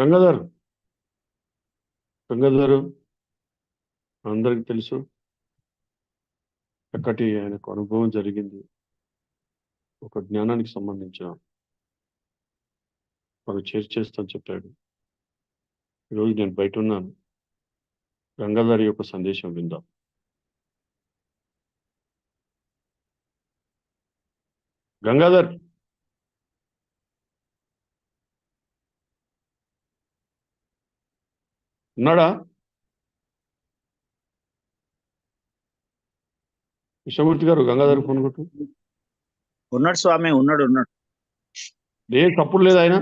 గంగాధర్. గంగాధర్ అందరికి తెలుసు. ఒకటి ఆయనకు అనుభవం జరిగింది. ఒక జ్ఞానానికి సంబంధించిన మనం చేర్చేస్తాను చెప్పాడు. ఈరోజు నేను బయట ఉన్నాను. గంగాధర్ యొక్క సందేశం విందాం. గంగాధర్. ఉన్నాడా? విశ్వమూర్తి గారు గంగాధర్ ఫోన్ కొట్టు. ఉన్నాడు స్వామి ఉన్నాడు ఉన్నాడు. ఏ తప్పుడు లేదు ఆయన.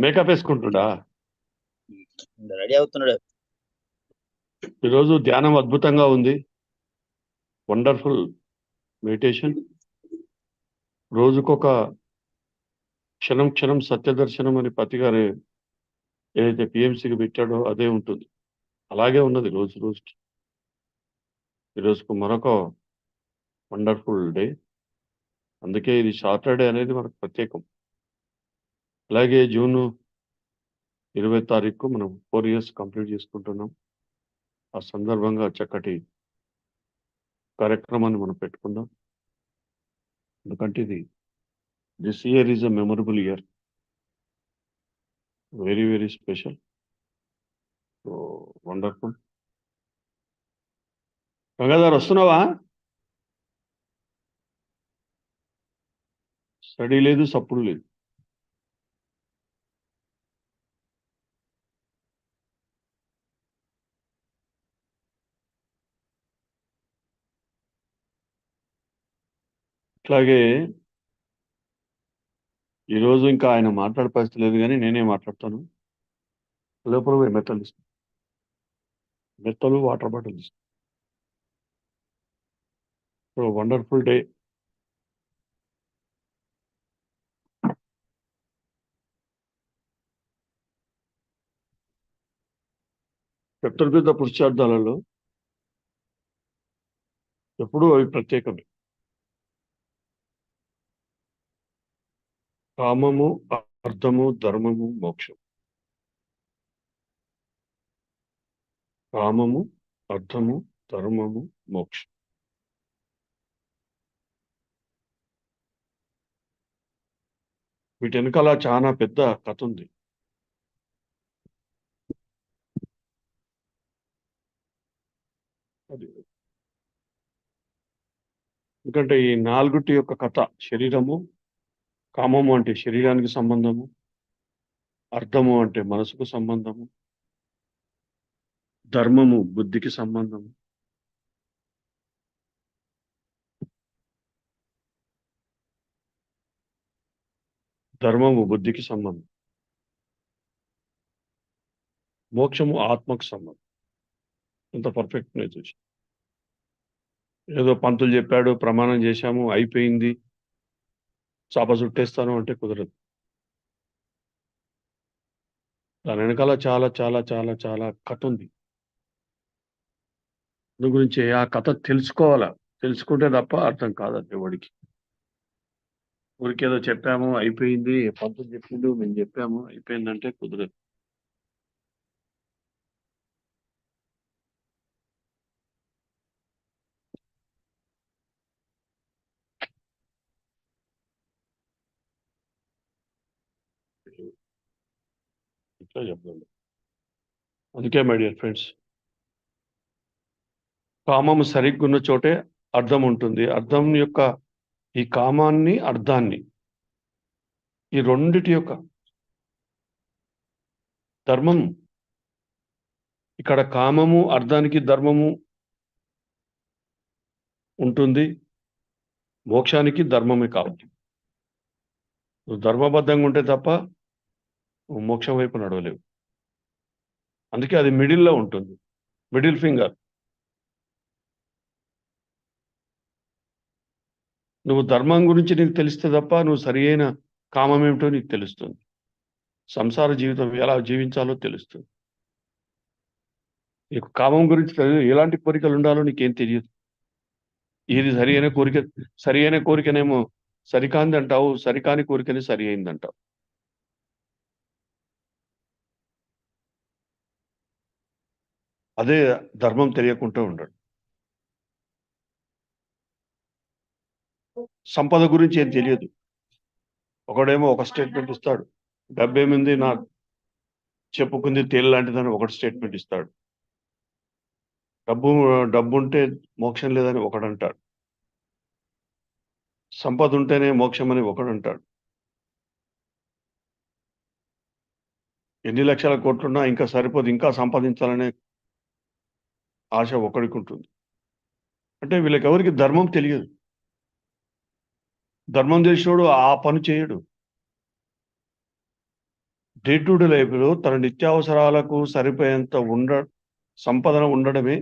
మేకప్ వేసుకుంటుడా? రెడీ అవుతున్నాడు. ఈరోజు ధ్యానం అద్భుతంగా ఉంది. Wonderful meditation. రోజుకొక క్షణం క్షణం సత్యదర్శనం అని పతి గారు ఏదైతే పిఎంసికి పెట్టాడో అదే ఉంటుంది. అలాగే ఉన్నది రోజు రోజుకి ఈరోజుకు మరొక వండర్ఫుల్ డే. అందుకే ఇది సాటర్డే అనేది మనకు ప్రత్యేకం. అలాగే జూన్ ఇరవై తారీఖు మనం ఫోర్ ఇయర్స్ కంప్లీట్ చేసుకుంటున్నాం. ఆ సందర్భంగా చక్కటి కార్యక్రమాన్ని మనం పెట్టుకుందాం. ఎందుకంటే ఇది this year is a memorable year. Very very special. So wonderful. Gangadhar వస్తున్నావా? స్టడీ లేదు సప్పుడు లేదు. అట్లాగే ఈరోజు ఇంకా ఆయన మాట్లాడే పరిస్థితి లేదు కానీ నేనే మాట్లాడతాను. లోపల పోయి మెత్తలు ఇస్తాను మెత్తలు వాటర్ బాటిల్ ఇస్తాను వండర్ఫుల్ డే. చతుర్విధ పురుషార్థాలలో ఎప్పుడూ అవి ప్రత్యేకమే. కామము అర్థము ధర్మము మోక్షం కామము అర్థము ధర్మము మోక్షం వీటి వెనకాల చాలా పెద్ద కథ ఉంది అది. ఎందుకంటే ఈ నాలుగుటి యొక్క కథ శరీరము కామము అంటే శరీరానికి సంబంధము అర్థము అంటే మనసుకు సంబంధము ధర్మము బుద్ధికి సంబంధము. ధర్మము బుద్ధికి సంబంధం. మోక్షము ఆత్మకు సంబంధం. ఇంత పర్ఫెక్ట్ చూసి ఏదో పంతులు చెప్పాడు ప్రమాణం చేశాము అయిపోయింది. చాప చుట్టేస్తాను అంటే కుదరదు. దాని వెనకాల చాలా చాలా చాలా చాలా కథ ఉంది. దాని గురించి ఆ కథ తెలుసుకోవాలా? తెలుసుకుంటే తప్ప అర్థం కాదు వాడికి ఊరికేదో చెప్పాము అయిపోయింది పంతులు చెప్పిండు మేము చెప్పాము అయిపోయిందంటే కుదరదు. ఇట్లా చెప్దాం అందుకే మై డియర్ ఫ్రెండ్స్ కామము సరిగ్గున్న చోటే అర్థం ఉంటుంది. అర్థం యొక్క ఈ కామాన్ని అర్థాన్ని ఈ రెండిటి యొక్క ధర్మం ఇక్కడ కామము అర్థానికి ధర్మము ఉంటుంది. మోక్షానికి ధర్మమే కావాలి ధర్మబద్ధంగా ఉంటే తప్ప మోక్షం వైపు నడవలేవు. అందుకే అది మిడిల్లో ఉంటుంది. Middle finger. నువ్వు ధర్మం గురించి నీకు తెలిస్తే తప్ప నువ్వు సరి అయిన కామం ఏమిటో నీకు తెలుస్తుంది. సంసార జీవితం ఎలా జీవించాలో తెలుస్తుంది. నీకు కామం గురించి తెలియదు ఎలాంటి కోరికలు ఉండాలో నీకేం తెలియదు ఏది సరి అయిన కోరిక సరి అయిన కోరికనేమో సరికాంది అంటావు సరికాని కోరికనే సరి అయింది అదే ధర్మం తెలియకుండా ఉండడు. సంపద గురించి ఏం తెలియదు. ఒకడేమో ఒక స్టేట్మెంట్ ఇస్తాడు. డబ్బేమింది నా చెప్పుకుంది తేలు లాంటిదని ఒకటి స్టేట్మెంట్ ఇస్తాడు. డబ్బు డబ్బు ఉంటే మోక్షం లేదని ఒకడంటాడు. సంపద ఉంటేనే మోక్షం అని ఒకడంటాడు. ఎన్ని లక్షల కోట్లున్నా ఇంకా సరిపోదు. ఇంకా సంపాదించాలనే ఆశ ఒకడికి ఉంటుంది అంటే వీళ్ళకి ఎవరికి ధర్మం తెలియదు. ధర్మం తెలిసినోడు ఆ పని చేయడు. డే టు డే లైఫ్లో తన నిత్యావసరాలకు సరిపోయేంత ఉండ సంపదన ఉండడమే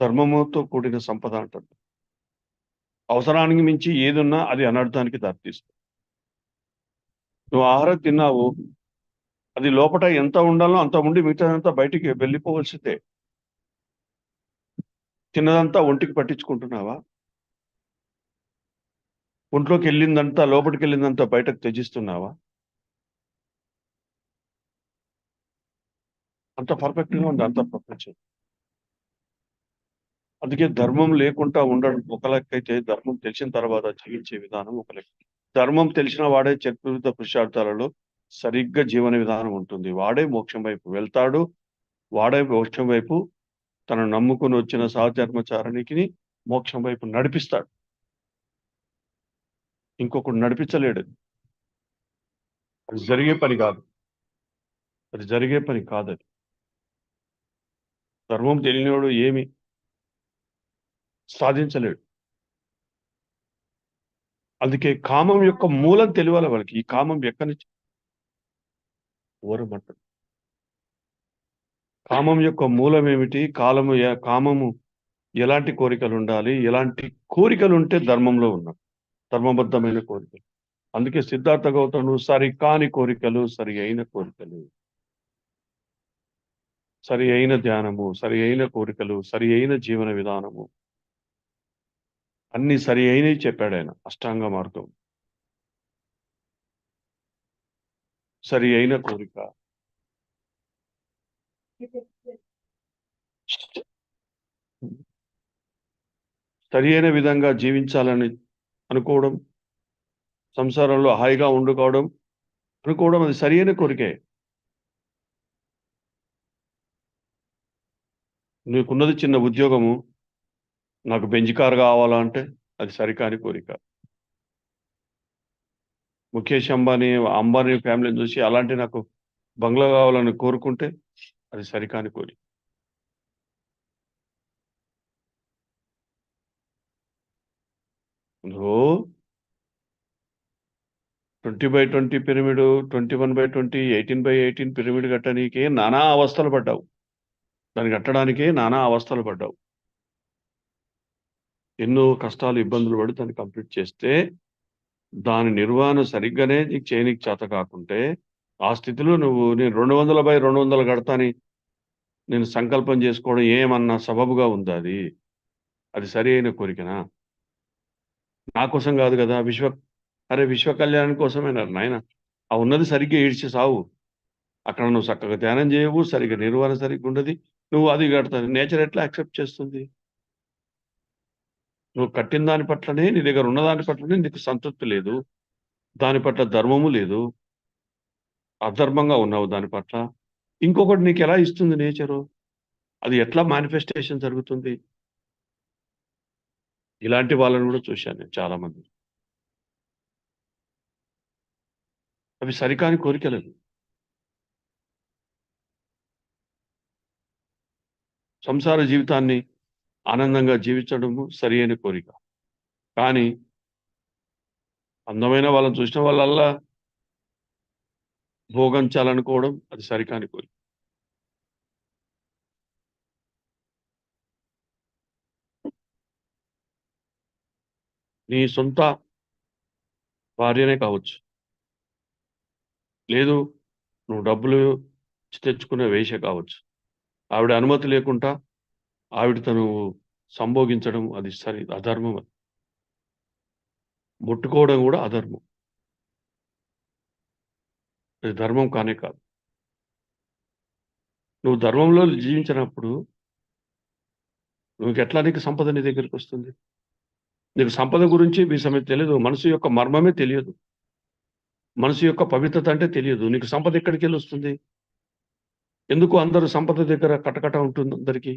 ధర్మముతో కూడిన సంపద అంటారు. అవసరానికి మించి ఏదున్నా అది అనర్థానికి దారితీస్తుంది. నువ్వు ఆహారం తిన్నావు అది లోపల ఎంత ఉండాలో అంత ఉండి మిగతాదంతా బయటికి వెళ్ళిపోవలసిందే తిన్నదంతా ఒంటికి పట్టించుకుంటున్నావా? ఒంట్లోకి వెళ్ళిందంతా లోపలికి వెళ్ళిందంతా బయటకు త్యజిస్తున్నావా? అంత పర్ఫెక్ట్గా ఉంది? అంత ప్రపంచం అందుకే ధర్మం లేకుండా ఉండడం ఒక లెక్కైతే ధర్మం తెలిసిన తర్వాత జీవించే విధానం ఒక లెక్క. ధర్మం తెలిసిన వాడే చతుర్థ పురుషార్థాలలో సరిగ్గా జీవన విధానం ఉంటుంది. వాడే మోక్షం వైపు వెళ్తాడు వాడే మోక్షం వైపు తను నమ్ముకుని వచ్చిన సహధర్మచారానికి మోక్షం వైపు నడిపిస్తాడు. ఇంకొకడు నడిపించలేడు. అది జరిగే పని కాదు. అది జరిగే పని కాదు అది ధర్మం తెలియనివాడు ఏమి సాధించలేడు. అందుకే కామం యొక్క మూలం తెలియాలి వాళ్ళకి. ఈ కామం ఎక్కడి నుంచి? ఓరమంటారు కామం యొక్క మూలం ఏమిటి కాలము కామము ఎలాంటి కోరికలు ఉండాలి ఎలాంటి కోరికలు ఉంటే ధర్మంలో ఉన్నాం. ధర్మబద్ధమైన కోరికలు. అందుకే సిద్ధార్థ గౌతముడు సరి కాని కోరికలు సరి అయిన కోరికలు సరి అయిన ధ్యానము సరి అయిన కోరికలు సరి అయిన జీవన విధానము అన్ని సరి అయినవి చెప్పాడు ఆయన. అష్టాంగ మార్గం. సరి అయిన కోరిక. సరి అయిన విధంగా జీవించాలని అనుకోవడం సంసారంలో హాయిగా ఉండుకోవడం అనుకోవడం అది సరి అయిన కోరికే. నీకున్నది చిన్న ఉద్యోగము నాకు బెంజ్ కావాలంటే అది సరికాని కోరిక. ముఖేష్ అంబానీ అంబానీ ఫ్యామిలీని చూసి అలాంటి నాకు బంగ్లా కావాలని కోరుకుంటే అది సరికాని కోరిక twenty by twenty pyramid twenty one by twenty eighteen by eighteen pyramid కట్టడానికే నానా అవస్థలు పడ్డావు. దాన్ని కట్టడానికే నానా అవస్థలు పడ్డావు. ఎన్నో కష్టాలు ఇబ్బందులు పడి దాన్ని కంప్లీట్ చేస్తే దాని నిర్వహణ సరిగ్గానే నీకు చేయనీకి చేత కాకుంటే ఆ స్థితిలో నువ్వు నేను రెండు వందల బై రెండు వందలు కడతాని నేను సంకల్పం చేసుకోవడం ఏమన్నా సబబుగా ఉందా అది? అది సరి అయిన కోరికనా? నా కోసం కాదు కదా విశ్వ అరే విశ్వ కళ్యాణం కోసమేనారు నాయన? ఆ ఉన్నది సరిగ్గా ఈడ్చి సావు. అక్కడ నువ్వు చక్కగా ధ్యానం చేయవు సరిగ్గా నిర్వహణ సరిగ్గా ఉండదు. నువ్వు అది కడతావు నేచర్ ఎట్లా యాక్సెప్ట్ చేస్తుంది? నువ్వు కట్టిన దాని పట్లనే నీ దగ్గర ఉన్న దాని పట్లనే నీకు సంతృప్తి లేదు. దాని పట్ల ధర్మము లేదు. అధర్మంగా ఉన్నావు దాని పట్ల. ఇంకొకటి నీకు ఎలా ఇస్తుంది నేచరు? అది ఎట్లా మేనిఫెస్టేషన్ జరుగుతుంది? ఇలాంటి వాళ్ళని కూడా చూశాను నేను చాలామంది. అవి సరికాని కోరికలేదు సంసార జీవితాన్ని ఆనందంగా జీవించడము సరి అయిన కోరిక. కానీ అందమైన వాళ్ళని చూసిన వాళ్ళల్లా భోగించాలనుకోవడం అది సరికాని కోరిక. నీ సొంత భార్యనే కావచ్చు. లేదు నువ్వు డబ్బులు తెచ్చుకునే వేష కావచ్చు. ఆవిడ అనుమతి లేకుండా ఆవిడ తను సంభోగించడం అది సరి అధర్మం అది. ముట్టుకోవడం కూడా అధర్మం. అది ధర్మం కానే కాదు. నువ్వు ధర్మంలో జీవించినప్పుడు నువ్వు ఎట్లా నీకు సంపద నీ దగ్గరికి వస్తుంది? నీకు సంపద గురించి మీ సమయం తెలియదు మనసు యొక్క మర్మమే తెలియదు. మనసు యొక్క పవిత్రత అంటే తెలియదు. నీకు సంపద ఎక్కడికి వెళ్ళి వస్తుంది? ఎందుకు అందరూ సంపద దగ్గర కటకట ఉంటుంది అందరికీ?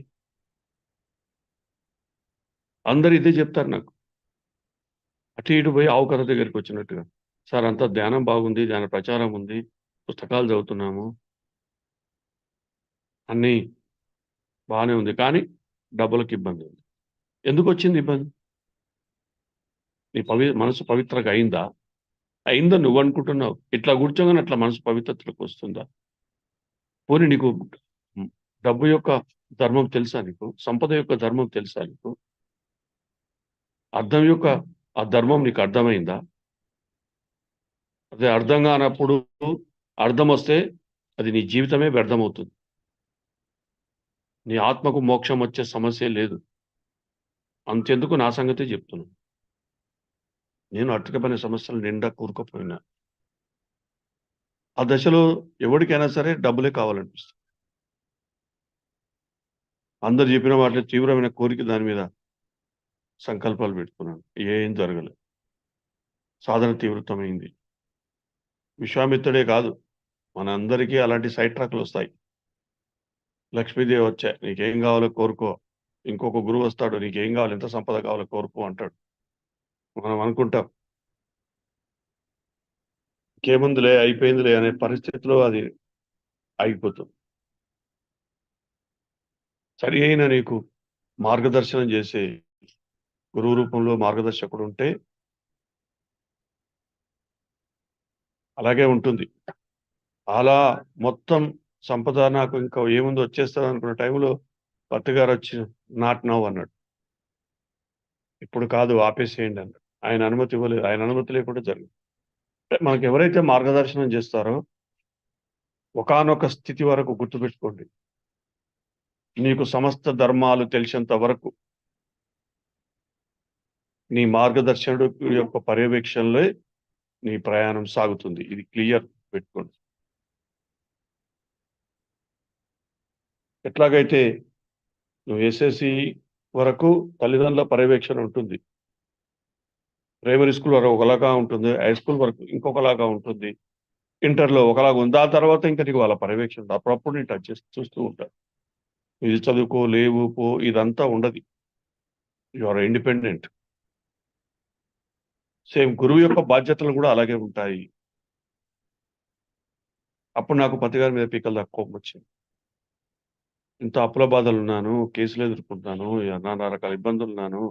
అందరు ఇదే చెప్తారు నాకు. అటు ఇటు పోయి ఆవు కథ దగ్గరికి వచ్చినట్టుగా. సార్ అంతా ధ్యానం బాగుంది ధ్యాన ప్రచారం ఉంది పుస్తకాలు చదువుతున్నాము. అన్నీ బాగానే ఉంది కానీ డబ్బులకు ఇబ్బంది ఉంది. ఎందుకు వచ్చింది ఇబ్బంది? నీ పవి మనసు పవిత్రగా అయిందా? అయిందా నువ్వు అనుకుంటున్నావు? ఇట్లా కూర్చోగానే అట్లా మనసు పవిత్రతలకు వస్తుందా? పోనీ నీకు డబ్బు యొక్క ధర్మం తెలుసా నీకు? సంపద యొక్క ధర్మం తెలుసా నీకు? అర్థం యొక్క ఆ ధర్మం నీకు అర్థమైందా? అదే అర్థం కానప్పుడు అర్థం వస్తే అది నీ జీవితమే వ్యర్థమవుతుంది. నీ ఆత్మకు మోక్షం వచ్చే సమస్య లేదు. అంతెందుకు నా సంగతే చెప్తున్నాను నేను అట్టుకపోయిన సమస్యలు నిండా కూరుకుపోయినా. ఆ దశలో ఎవరికైనా సరే డబ్బులే కావాలనిపిస్తుంది. అందరు చెప్పిన వాటిలో తీవ్రమైన కోరిక దాని మీద సంకల్పాలు పెట్టుకున్నాను. ఏం జరగలేదు సాధన తీవ్రతమైంది. విశ్వామిత్రుడే కాదు. మన అందరికీ అలాంటి సైడ్ ట్రాక్లు వస్తాయి. లక్ష్మీదేవి వచ్చాయి నీకేం కావాలో కోరుకో. ఇంకొక గురువు వస్తాడు నీకేం కావాలి ఎంత సంపద కావాలో కోరుకో అంటాడు. మనం అనుకుంటాం. ఇంకేముందిలే అయిపోయిందిలే అనే పరిస్థితిలో అది ఆగిపోతుంది సరి అయిన నీకు మార్గదర్శనం చేసే గురువు రూపంలో మార్గదర్శకుడు ఉంటే అలాగే ఉంటుంది. అలా మొత్తం సంపద నాకు ఇంకా ఏముంది వచ్చేస్తాను అనుకున్న టైంలో భర్త గారు వచ్చి నాట్ నవ్ అన్నాడు. ఇప్పుడు కాదు ఆపేసేయండి అన్నాడు. ఆయన అనుమతి ఇవ్వలేదు. ఆయన అనుమతి లేకుండా జరిగింది. అంటే మనకు ఎవరైతే మార్గదర్శనం చేస్తారో ఒకానొక స్థితి వరకు గుర్తుపెట్టుకోండి. నీకు సమస్త ధర్మాలు తెలిసేంత వరకు నీ మార్గదర్శనుడు యొక్క పర్యవేక్షణలో నీ ప్రయాణం సాగుతుంది. ఇది క్లియర్ పెట్టుకోండి. ఎట్లాగైతే నువ్వు ఎస్ఎస్సి వరకు తల్లిదండ్రుల పర్యవేక్షణ ఉంటుంది. ప్రైమరీ స్కూల్ వరకు ఒకలాగా ఉంటుంది. హై స్కూల్ వరకు ఇంకొకలాగా ఉంటుంది. ఇంటర్లో ఒకలాగా ఉంది. ఆ తర్వాత ఇంకా నీకు వాళ్ళ పర్యవేక్షణ అప్పుడప్పుడు నేను టచ్ చేసి చూస్తూ ఉంటాను ఇది చదువుకో లేవు పో ఇదంతా ఉండదు. యు ఆర్ ఇండిపెండెంట్ సేమ్ గురువు యొక్క బాధ్యతలు కూడా అలాగే ఉంటాయి. అప్పుడు నాకు పతిగారి మీద పీకలు తక్కువ వచ్చింది. ఇంత అప్పుల బాధలు ఉన్నాను కేసులు ఎదుర్కొంటున్నాను నానా రకాల ఇబ్బందులు ఉన్నాను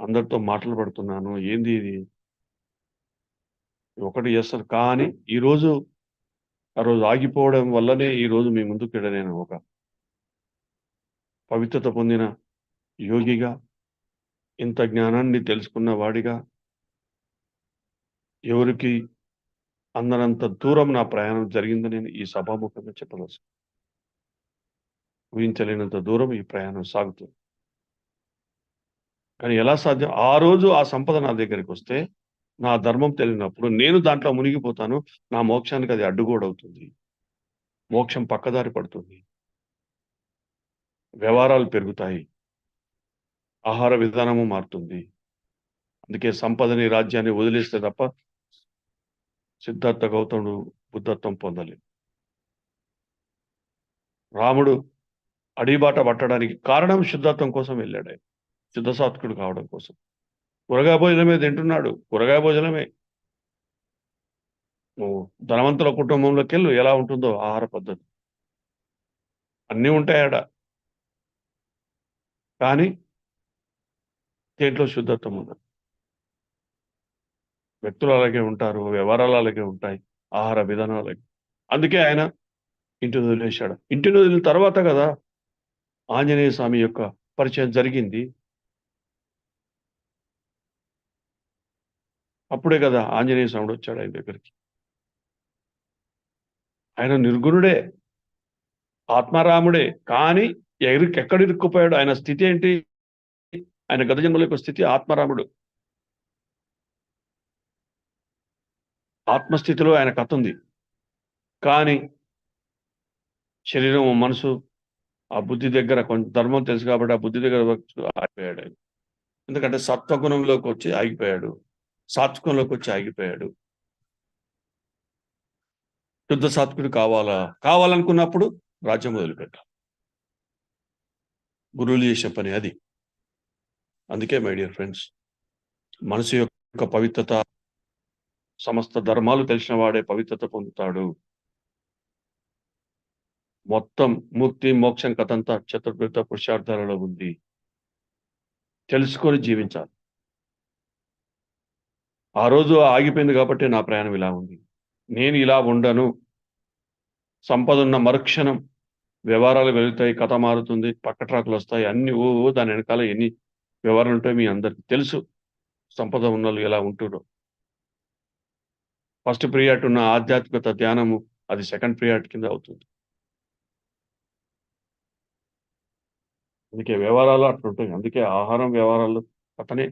అందరితో మాటలు పడుతున్నాను ఏంది ఇది? ఒకటి చేస్తారు కానీ ఈరోజు ఆ రోజు ఆగిపోవడం వల్లనే ఈ రోజు మీ ముందుకు నేను ఒక పవిత్రత పొందిన యోగిగా ఇంత జ్ఞానాన్ని తెలుసుకున్న వాడిగా ఎవరికి అందరంత దూరం నా ప్రయాణం జరిగిందని నేను ఈ సభాముఖంగా చెప్పవచ్చు ఊహించలేనంత దూరం ఈ ప్రయాణం సాగుతుంది. కానీ ఎలా సాధ్యం? ఆ రోజు ఆ సంపద నా దగ్గరికి వస్తే నా ధర్మం తెలియనప్పుడు నేను దాంట్లో మునిగిపోతాను. నా మోక్షానికి అది అడ్డుగోడవుతుంది. మోక్షం పక్కదారి పడుతుంది. వ్యవహారాలు పెరుగుతాయి. ఆహార విధానము మారుతుంది. అందుకే సంపదని రాజ్యాన్ని వదిలేస్తే తప్ప సిద్ధార్థ గౌతముడు బుద్ధత్వం పొందలేదు. రాముడు అడిబాట పట్టడానికి కారణం శుద్ధత్వం కోసం వెళ్ళాడు ఆయన. శుద్ధసాత్కుడు కావడం కోసం. కూరగాయ భోజనమే తింటున్నాడు. కూరగాయ భోజనమే. నువ్వు ధనవంతుల కుటుంబంలోకి వెళ్ళు ఎలా ఉంటుందో ఆహార పద్ధతి. అన్నీ ఉంటాయాడ కానీ దేంట్లో శుద్ధత్వం ఉండదు? వ్యక్తులు అలాగే ఉంటారు వ్యవహారాలు అలాగే ఉంటాయి ఆహార విధానాలు అలాగే. అందుకే ఆయన ఇంటిని వదిలేశాడు. ఇంటిని వదిలిన తర్వాత కదా ఆంజనేయ స్వామి యొక్క పరిచయం జరిగింది. అప్పుడే కదా ఆంజనేయ స్వాముడు వచ్చాడు ఆయన దగ్గరికి. ఆయన నిర్గుణుడే ఆత్మారాముడే కానీ ఎగిరి ఎక్కడ ఇరుక్కుపోయాడు? ఆయన స్థితి ఏంటి? ఆయన గత జన్మల యొక్క స్థితి ఆత్మారాముడు. ఆత్మస్థితిలో ఆయన కథ ఉంది కానీ శరీరం మనసు ఆ బుద్ధి దగ్గర కొంచెం ధర్మం తెలుసు కాబట్టి ఆ బుద్ధి దగ్గర ఆగిపోయాడు ఆయన. ఎందుకంటే సత్వగుణంలోకి వచ్చి ఆగిపోయాడు. సాత్వికంలోకి వచ్చి ఆగిపోయాడు. శుద్ధ సాత్వికుడు కావాలా? కావాలనుకున్నప్పుడు రాజ్యం వదిలిపెట్టాలి. గురువులు చేసే పని అది. అందుకే మై డియర్ ఫ్రెండ్స్ మనసు యొక్క పవిత్రత సమస్త ధర్మాలు తెలిసిన వాడే పవిత్రత పొందుతాడు. మొత్తం ముక్తి మోక్షం కథంతా చతుర్భుత పురుషార్థాలలో ఉంది. తెలుసుకొని జీవించాలి. ఆ రోజు ఆగిపోయింది కాబట్టి నా ప్రయాణం ఇలా ఉంది. నేను ఇలా ఉండను. సంపద ఉన్న మరుక్షణం వ్యవహారాలు వెళుతాయి కథ మారుతుంది పక్క ట్రాకులు వస్తాయి అన్ని ఓ దాని వెనకాల ఎన్ని వ్యవహారాలు ఉంటాయి మీ అందరికి తెలుసు. సంపద ఉన్న వాళ్ళు ఎలా ఉంటుండో ఫస్ట్ ప్రియాట్ ఉన్న ఆధ్యాత్మికత ధ్యానము అది సెకండ్ ప్రియాట్ కింద అవుతుంది. అందుకే వ్యవహారాలు అట్లుంటాయి అందుకే ఆహారం వ్యవహారాలు అతనే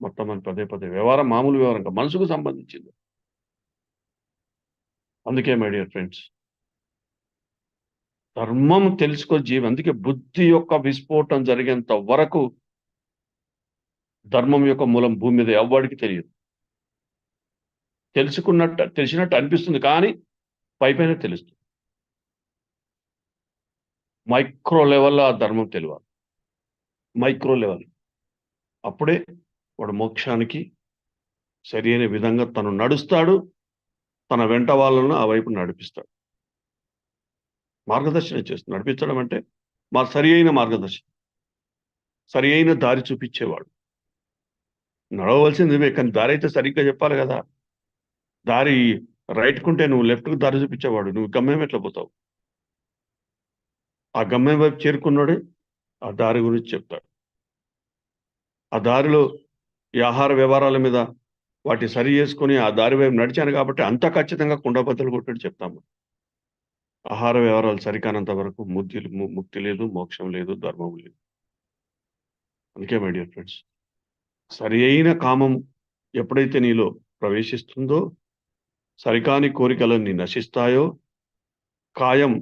మొత్తం అని పదే పదే వ్యవహారం మామూలు వ్యవహారం కాదు, మనసుకు సంబంధించింది. అందుకే మై డియర్ ఫ్రెండ్స్ ధర్మం తెలుసుకో జీవి అందుకే బుద్ధి యొక్క విస్ఫోటం జరిగేంత వరకు ధర్మం యొక్క మూలం భూమి మీద ఎవ్వడికి తెలియదు. తెలుసుకున్నట్టు తెలిసినట్టు అనిపిస్తుంది కానీ పైపైన తెలుస్తుంది. మైక్రో లెవెల్లో ఆ ధర్మం తెలియాలి. Micro level. అప్పుడే వాడు మోక్షానికి సరి అయిన విధంగా తను నడుస్తాడు తన వెంట వాళ్ళను ఆ వైపు నడిపిస్తాడు. మార్గదర్శనం చేస్తుంది నడిపించడం అంటే మా సరి అయిన మార్గదర్శనం. సరి అయిన దారి చూపించేవాడు. నడవలసింది ఇవే కానీ దారి అయితే సరిగ్గా చెప్పాలి కదా. దారి రైట్ కుంటే నువ్వు లెఫ్ట్కు దారి చూపించేవాడు నువ్వు గమ్యం ఎట్లా పోతావు? ఆ గమ్యం వైపు చేరుకున్నాడే ఆ దారి గురించి చెప్తాడు. ఆ దారిలో ఈ ఆహార వ్యవహారాల మీద వాటి సరి చేసుకొని ఆ దారి వైపు నడిచాను కాబట్టి అంత ఖచ్చితంగా కుండబద్దలు కొట్టాడు చెప్తాము ఆహార వ్యవహారాలు సరికానంత వరకు ముద్ది ముక్తి లేదు మోక్షం లేదు ధర్మం లేదు. అందుకే మై డియర్ ఫ్రెండ్స్ సరి అయిన కామం ఎప్పుడైతే నీలో ప్రవేశిస్తుందో సరికాని కోరికలన్నీ నశిస్తాయో? కాయం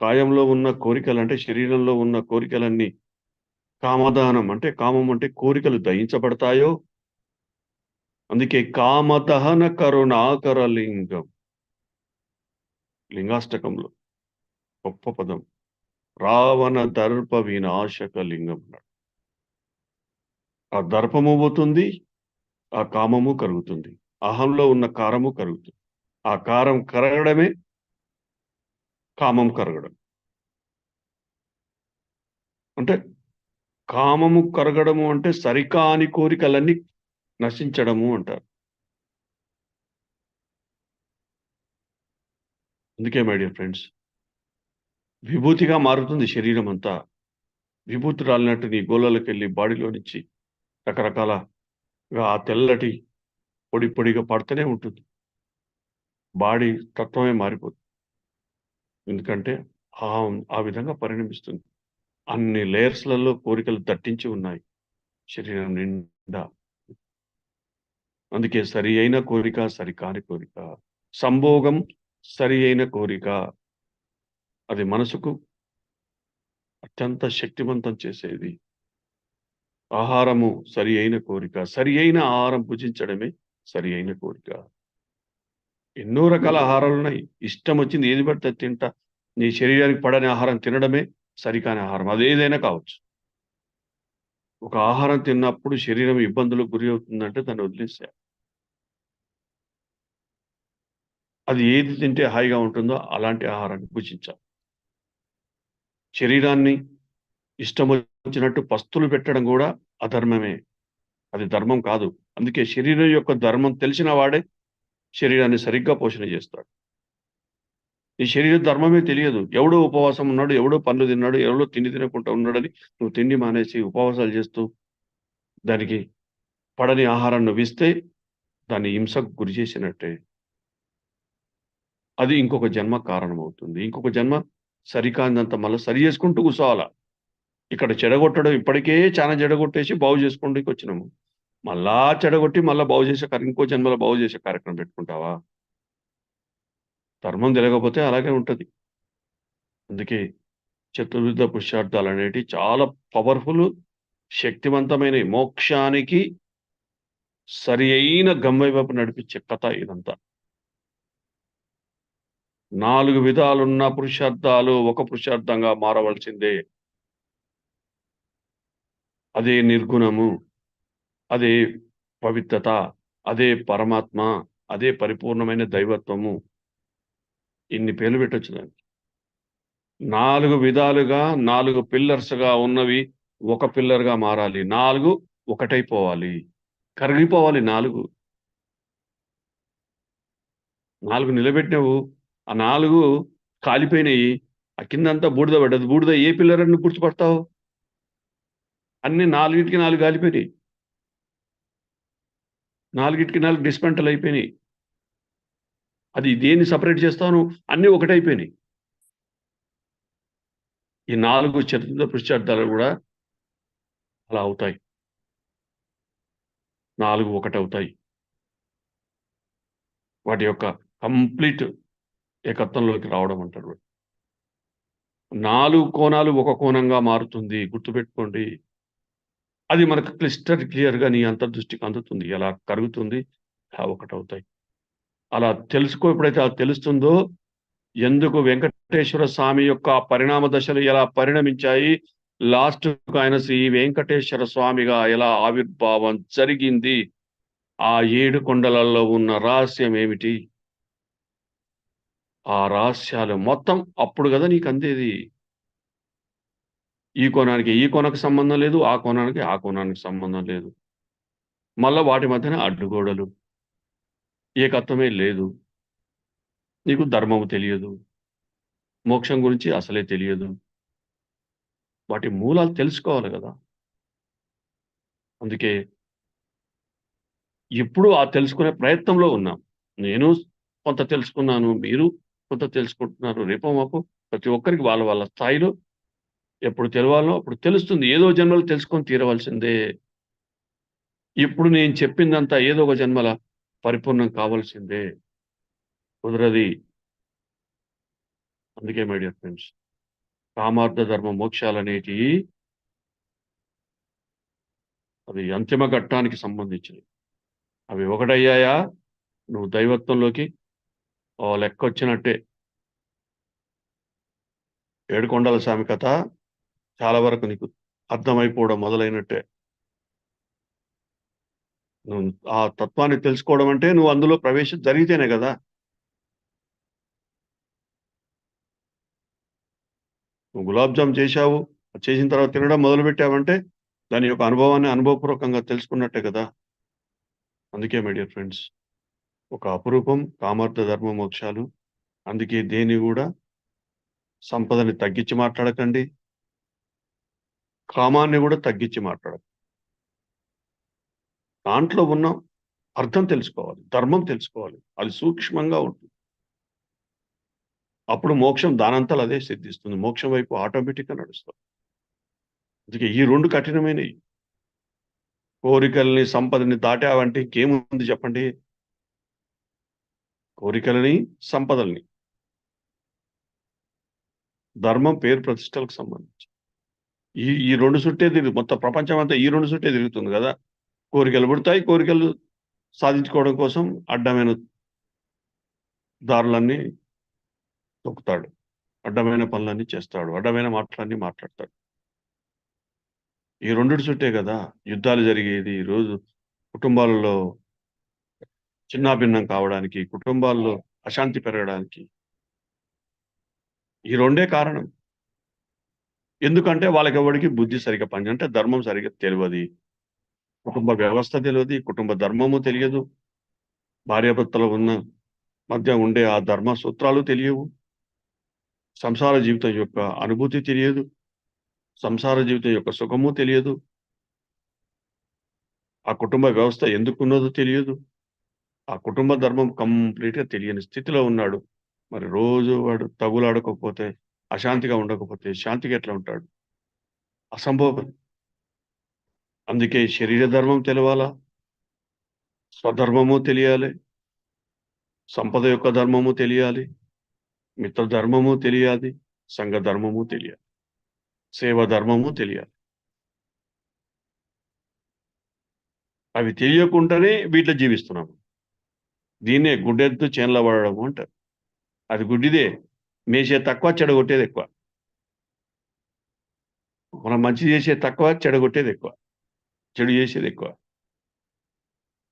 కాయంలో ఉన్న కోరికలు అంటే శరీరంలో ఉన్న కోరికలన్నీ కామదానం అంటే కామం అంటే కోరికలు దహించబడతాయో? అందుకే కామదహన కరుణాకర లింగం లింగాష్టకంలో గొప్ప పదం. రావణ దర్ప వినాశక లింగం అన్నాడు. ఆ దర్పము పోతుంది ఆ కామము కరుగుతుంది. అహంలో ఉన్న కారము కరుగుతుంది. ఆ కారం కరగడమే కామం కరగడం. అంటే కామము కరగడము అంటే సరికాని కోరికలన్నీ నశించడము అంటారు. అందుకే మై డియర్ ఫ్రెండ్స్ విభూతిగా మారుతుంది శరీరం అంతా. విభూతి రాలినట్టు నీ గోళ్ళకి వెళ్ళి బాడీలో నుంచి రకరకాల ఆ తెల్లటి పొడి పొడిగా పడుతూనే ఉంటుంది. బాడీ తత్వమే మారిపోతుంది. ఎందుకంటే ఆ ఆ విధంగా పరిణమిస్తుంది. అన్ని లేయర్స్లలో కోరికలు దట్టించి ఉన్నాయి. శరీరం నిండా. అందుకే సరి అయిన కోరిక సరికాని కోరిక. సంభోగం సరి అయిన కోరిక. అది మనసుకు అత్యంత శక్తివంతం చేసేది. ఆహారము సరి అయిన కోరిక. సరి అయిన ఆహారం భుజించడమే సరి అయిన కోరిక. ఎన్నో రకాల ఆహారాలు ఉన్నాయి. ఇష్టం వచ్చింది ఏది పడితే అది తింటా. నీ శరీరానికి పడని ఆహారం తినడమే సరికాని ఆహారం. అది ఏదైనా కావచ్చు. ఒక ఆహారం తిన్నప్పుడు శరీరం ఇబ్బందులకు గురి అవుతుందంటే దాన్ని వదిలేసా అది ఏది తింటే హాయిగా ఉంటుందో అలాంటి ఆహారాన్ని పూజించాలి. శరీరాన్ని ఇష్టం వచ్చినట్టు పస్తులు పెట్టడం కూడా అధర్మమే. అది ధర్మం కాదు. అందుకే శరీరం యొక్క ధర్మం తెలిసిన వాడే శరీరాన్ని సరిగ్గా పోషణ చేస్తాడు. ఈ శరీర ధర్మమే తెలియదు. ఎవడో ఉపవాసం ఉన్నాడు ఎవడో పనులు తిన్నాడు ఎవడో తిండి తినకుండా ఉన్నాడని నువ్వు తిండి మానేసి ఉపవాసాలు చేస్తూ దానికి పడని ఆహారాన్ని నువ్వు ఇస్తే దాన్ని హింసకు గురి చేసినట్టే. అది ఇంకొక జన్మ కారణం అవుతుంది ఇంకొక జన్మ సరికాందంత మళ్ళీ సరి చేసుకుంటూ కూర్చోవాలా? ఇక్కడ చెడగొట్టడం ఇప్పటికే చాలా చెడగొట్టేసి బాగు చేసుకోండికి వచ్చినాము. మళ్ళా చెడగొట్టి మళ్ళా బాగు చేసే ఇంకో జన్మలో బాగు చేసే కార్యక్రమం పెట్టుకుంటావా? ధర్మం తెలియకపోతే అలాగే ఉంటుంది. అందుకే చతుర్విధ పురుషార్థాలు అనేటివి చాలా పవర్ఫుల్ శక్తివంతమైన మోక్షానికి సరి అయిన గమ్యవైపు నడిపించే కథ ఇదంతా. నాలుగు విధాలున్న పురుషార్థాలు ఒక పురుషార్థంగా మారవలసిందే. అదే నిర్గుణము. అదే పవిత్రత అదే పరమాత్మ అదే పరిపూర్ణమైన దైవత్వము. ఇన్ని పేర్లు పెట్టొచ్చు దానికి నాలుగు విధాలుగా నాలుగు పిల్లర్స్గా ఉన్నవి ఒక పిల్లర్గా మారాలి. నాలుగు ఒకటైపోవాలి. కరిగిపోవాలి నాలుగు. నాలుగు నిలబెట్టినవు ఆ నాలుగు కాలిపోయినాయి. ఆ కిందంతా బూడిద పడ్డది. బూడిద ఏ పిల్లర్ అని గుర్తుపడతావు? అన్ని నాలుగింటికి నాలుగు కాలిపోయినాయి. నాలుగిటికి నాలుగు డిస్మెంటల్ అయిపోయినాయి. అది దేన్ని సపరేట్ చేస్తాను? అన్నీ ఒకటైపోయినాయి ఈ నాలుగు చరిత్ర పురుషార్థాలు కూడా అలా అవుతాయి. నాలుగు ఒకటవుతాయి వాటి యొక్క కంప్లీట్ ఏకత్వంలోకి రావడం అంటారు. నాలుగు కోణాలు ఒక కోణంగా మారుతుంది. గుర్తుపెట్టుకోండి. అది మనకు క్లిస్టర్ క్లియర్గా నీ అంతర్దృష్టికి అందుతుంది. ఎలా కరుగుతుంది? అలా ఒకటవుతాయి. అలా తెలుసుకో ఎప్పుడైతే అలా తెలుస్తుందో ఎందుకు వెంకటేశ్వర స్వామి యొక్క పరిణామ దశలు ఎలా పరిణమించాయి? లాస్ట్ ఆయన శ్రీ వెంకటేశ్వర స్వామిగా ఎలా ఆవిర్భావం జరిగింది? ఆ ఏడు కొండలలో ఉన్న రహస్యం ఏమిటి? ఆ రహస్యాలు మొత్తం అప్పుడు కదా నీకు అందేది. ఈ కోణానికి ఈ కోణకు సంబంధం లేదు ఆ కోణానికి ఆ కోణానికి సంబంధం లేదు. మళ్ళా వాటి మధ్యన అడ్డుగోడలు. ఏకత్వమే లేదు. నీకు ధర్మము తెలియదు. మోక్షం గురించి అసలే తెలియదు. వాటి మూలాలు తెలుసుకోవాలి కదా. అందుకే ఇప్పుడు ఆ తెలుసుకునే ప్రయత్నంలో ఉన్నాం. నేను కొంత తెలుసుకున్నాను మీరు కొంత తెలుసుకుంటున్నారు రేపో మాకు ప్రతి ఒక్కరికి వాళ్ళ వాళ్ళ స్థాయిలో ఎప్పుడు తెలవాలో అప్పుడు తెలుస్తుంది. ఏదో జన్మలో తెలుసుకొని తీరవలసిందే. ఇప్పుడు నేను చెప్పిందంతా ఏదో ఒక జన్మల పరిపూర్ణం కావాల్సిందే. కుదరది. అందుకే మై డియర్ ఫ్రెండ్స్ కామార్థ ధర్మ మోక్షాలనేటి అవి అంతిమ ఘట్టానికి సంబంధించినవి. అవి ఒకటయ్యాయా? నువ్వు దైవత్వంలోకి లెక్క వచ్చినట్టే. ఏడుకొండల స్వామి కథ. చాలా వరకు నీకు అర్థమైపోవడం మొదలైనట్టే. నువ్వు ఆ తత్వాన్ని తెలుసుకోవడం అంటే నువ్వు అందులో ప్రవేశం జరిగితేనే కదా. నువ్వు గులాబ్ జామ్ చేశావు చేసిన తర్వాత తినడం మొదలు పెట్టావంటే దాని యొక్క అనుభవాన్ని అనుభవపూర్వకంగా తెలుసుకున్నట్టే కదా. అందుకే మై డియర్ ఫ్రెండ్స్ ఒక అపురూపం కామార్థ ధర్మ మోక్షాలు. అందుకే దేని కూడా సంపదని తగ్గించి మాట్లాడకండి. కామాన్ని కూడా తగ్గించి మాట్లాడకండి దాంట్లో ఉన్న అర్థం తెలుసుకోవాలి ధర్మం తెలుసుకోవాలి అది సూక్ష్మంగా ఉంటుంది. అప్పుడు మోక్షం దానంతలు అదే సిద్ధిస్తుంది. మోక్షం వైపు ఆటోమేటిక్గా నడుస్తుంది అందుకే ఈ రెండు కఠినమైనవి. కోరికల్ని సంపదని దాటావంటే ఇంకేముంది చెప్పండి? కోరికలని సంపదల్ని. ధర్మం పేరు ప్రతిష్టలకు సంబంధించి. ఈ ఈ రెండు చుట్టే తిరుగు మొత్తం ప్రపంచం అంతా ఈ రెండు చుట్టే తిరుగుతుంది కదా. కోరికలు పుడతాయి కోరికలు సాధించుకోవడం కోసం అడ్డమైన దారులన్నీ తొక్కుతాడు. అడ్డమైన పనులన్నీ చేస్తాడు అడ్డమైన మాటలన్నీ మాట్లాడతాడు. ఈ రెండు చుట్టే కదా యుద్ధాలు జరిగేది రోజు కుటుంబాలలో చిన్నాభిన్నం కావడానికి కుటుంబాల్లో అశాంతి పెరగడానికి. ఈ రెండే కారణం. ఎందుకంటే వాళ్ళకి ఎవరికి బుద్ధి సరిగా పని అంటే ధర్మం సరిగా తెలియదు. కుటుంబ వ్యవస్థ తెలియదు. కుటుంబ ధర్మము తెలియదు. భార్యాభర్తలు ఉన్న మధ్య ఉండే ఆ ధర్మ సూత్రాలు తెలియవు. సంసార జీవితం యొక్క అనుభూతి తెలియదు. సంసార జీవితం యొక్క సుఖము తెలియదు. ఆ కుటుంబ వ్యవస్థ ఎందుకున్నదో తెలియదు. ఆ కుటుంబ ధర్మం కంప్లీట్గా తెలియని స్థితిలో ఉన్నాడు. మరి రోజు వాడు తగులాడకపోతే అశాంతిగా ఉండకపోతే శాంతిగా ఎట్లా ఉంటాడు? అసంభవం అందుకే శరీర ధర్మం తెలవాలా? స్వధర్మము తెలియాలి. సంపద యొక్క ధర్మము తెలియాలి. మిత్ర ధర్మము తెలియాలి. సంఘ ధర్మము తెలియాలి. సేవ ధర్మము తెలియాలి. అవి తెలియకుండానే వీటిలో జీవిస్తున్నాము. దీన్నే గుడ్డెద్దు చేన్ల వాడడం అంటారు. అది గుడ్డిదే. మేసే తక్కువ చెడగొట్టేది ఎక్కువ. మనం మంచి చేసే తక్కువ చెడగొట్టేది ఎక్కువ. చెడు చేసేది ఎక్కువ.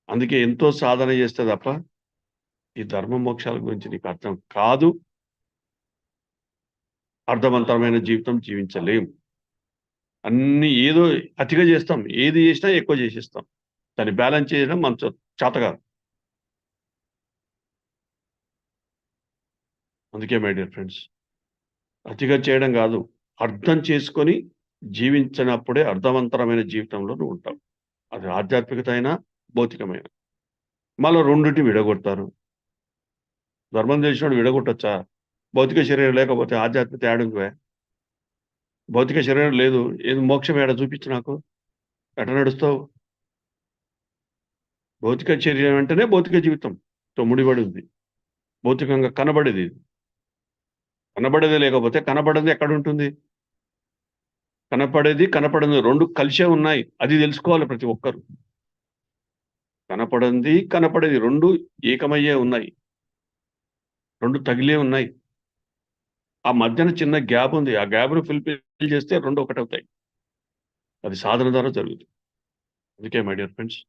అందుకే ఎంతో సాధన చేస్తే తప్ప ఈ ధర్మ మోక్షాల గురించి నీకు అర్థం కాదు. అర్థవంతమైన జీవితం జీవించలేము అన్ని ఏదో అతిగా చేస్తాం. ఏది చేసినా ఎక్కువ చేసేస్తాం. దాన్ని బ్యాలెన్స్ చేయడం మన చేత కాదు. అందుకే మై డియర్ ఫ్రెండ్స్ అతిగా చేయడం కాదు అర్థం చేసుకొని జీవించినప్పుడే అర్థవంతరమైన జీవితంలో నువ్వు ఉంటావు. అది ఆధ్యాత్మికత అయినా భౌతికమైన. మళ్ళీ రెండింటి విడగొడతారు. ధర్మం తెలిసినోడు విడగొట్టొచ్చా? భౌతిక శరీరం లేకపోతే ఆధ్యాత్మికత ఏడుందివే భౌతిక శరీరం లేదు. ఏది మోక్షం ఏడ చూపించు నాకు? ఎట నడుస్తావు? భౌతిక శరీరం అంటేనే భౌతిక జీవితం. తో ముడిపడి ఉంది భౌతికంగా కనబడేది ఇది. కనబడేది లేకపోతే కనబడేది ఎక్కడ ఉంటుంది కనపడేది కనపడదు రెండు కలిసే ఉన్నాయి. అది తెలుసుకోవాలి ప్రతి ఒక్కరు. కనపడంది కనపడేది రెండు ఏకమయ్యే ఉన్నాయి. రెండు తగిలే ఉన్నాయి. ఆ మధ్యన చిన్న గ్యాప్ ఉంది. ఆ గ్యాప్ను ఫిల్ చేస్తే రెండు ఒకటవుతాయి అది సాధన ద్వారా జరుగుతుంది. అందుకే మై డియర్ ఫ్రెండ్స్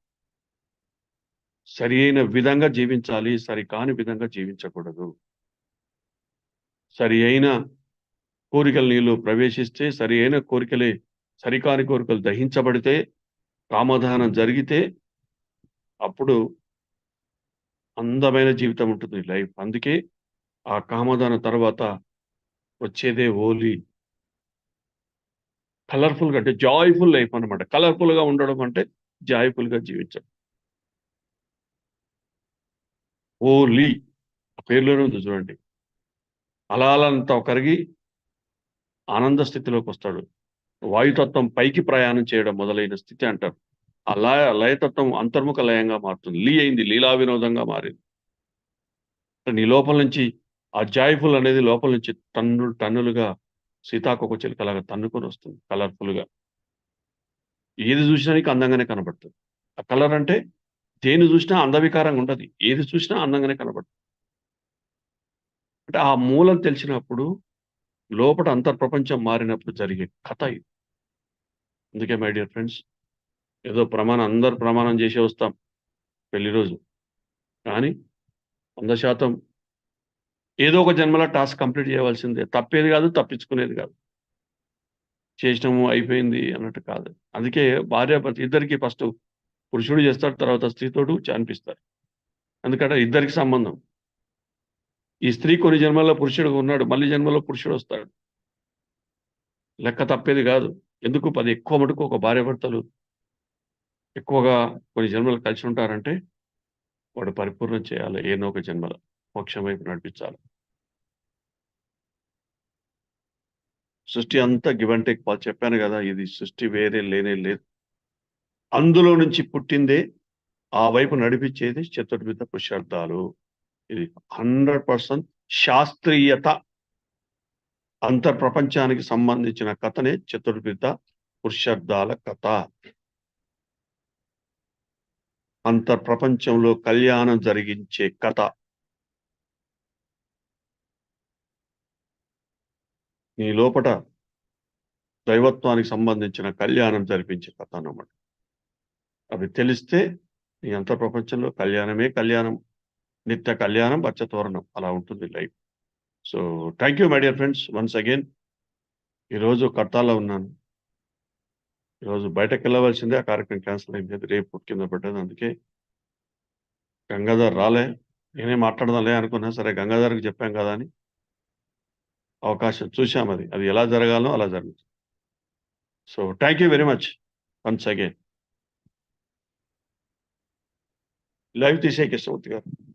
సరి అయిన విధంగా జీవించాలి సరి కాని విధంగా జీవించకూడదు. సరి అయిన కోరికలు నీళ్ళు ప్రవేశిస్తే సరి అయిన కోరికలే సరికాని కోరికలు దహించబడితే కామధానం జరిగితే అప్పుడు అందమైన జీవితం ఉంటుంది లైఫ్. అందుకే ఆ కామదాన తర్వాత వచ్చేదే ఓలీ కలర్ఫుల్గా అంటే జాయ్ఫుల్ లైఫ్ అనమాట కలర్ఫుల్గా ఉండడం అంటే జాయ్ఫుల్గా జీవించడం. ఓలీ ఆ పేర్లోనే ఉంది చూడండి. అలాలంతా కరిగి ఆనంద స్థితిలోకి వస్తాడు. వాయుతత్వం పైకి ప్రయాణం చేయడం మొదలైన స్థితి అంటారు. ఆ లయ లయతత్వం అంతర్ముఖ లయంగా మారుతుంది. లీ అయింది లీలా వినోదంగా మారింది. నీ లోపల నుంచి ఆ జాయ్ఫుల్ అనేది లోపల నుంచి టన్ను టన్నులుగా సీతాకొక చిలుకలాగా తన్నుకొని వస్తుంది కలర్ఫుల్గా ఏది చూసినా నీకు అందంగానే కనబడుతుంది. ఆ కలర్ అంటే దేని చూసినా అందవికారంగా ఉండదు. ఏది చూసినా అందంగానే కనబడుతుంది. అంటే ఆ మూలం తెలిసినప్పుడు లోపల అంతర్ప్రపంచం మారినప్పుడు జరిగే కథ ఇది. అందుకే మై డియర్ ఫ్రెండ్స్ ఏదో ప్రమాణం అందరు ప్రమాణం చేసి వస్తాం పెళ్ళి రోజు. కానీ వంద శాతం ఏదో ఒక జన్మలో టాస్క్ కంప్లీట్ చేయవలసిందే. తప్పేది కాదు తప్పించుకునేది కాదు. చేసినాము అయిపోయింది అన్నట్టు కాదు. అందుకే భార్య ఇద్దరికి ఫస్ట్ పురుషుడు చేస్తాడు తర్వాత స్త్రీతోడు అనిపిస్తారు ఎందుకంటే ఇద్దరికి సంబంధం. ఈ స్త్రీ కొన్ని జన్మల్లో పురుషుడు ఉన్నాడు మళ్ళీ జన్మలో పురుషుడు వస్తాడు. లెక్క తప్పేది కాదు. ఎందుకు? పది ఎక్కువ మటుకు ఒక భార్య భర్తలు ఎక్కువగా కొన్ని జన్మలు కలిసి ఉంటారంటే వాడు పరిపూర్ణం చేయాలి. ఏనో ఒక జన్మల మోక్షం వైపు నడిపించాలి. సృష్టి అంతా గివ్ అండ్ టేక్ చెప్పాను కదా ఇది సృష్టి వేరే లేనే లేదు. అందులో నుంచి పుట్టిందే ఆ వైపు నడిపించేది చతుర్విధ పురుషార్థాలు. ఇది హండ్రెడ్ పర్సెంట్ శాస్త్రీయత అంతర్ ప్రపంచానికి సంబంధించిన కథనే చతుర్విధ పురుషార్థాల కథ. అంతర్ ప్రపంచంలో కళ్యాణం జరిగించే కథ. నీ లోపట దైవత్వానికి సంబంధించిన కళ్యాణం జరిపించే కథ అన్నమాట. అవి తెలిస్తే నీ అంతర్ ప్రపంచంలో కళ్యాణమే కళ్యాణం. నిత్య కళ్యాణం పచ్చతోరణం అలా ఉంటుంది life. So thank you my dear friends once again ఈరోజు కట్టాలో ఉన్నాను. ఈరోజు బయటకు వెళ్ళవలసిందే ఆ కార్యక్రమం క్యాన్సిల్ అయింది. రేపు కింద పడ్డది అందుకే. గంగాధర్ రాలే నేనే మాట్లాడదాంలే అనుకున్నా సరే గంగాధర్కి చెప్పాం కదా అని. అవకాశం చూసాం అది. అది ఎలా జరగాలో అలా జరుగుతుంది. So thank you very much once again live తీసే కృష్ణమూర్తి గారు.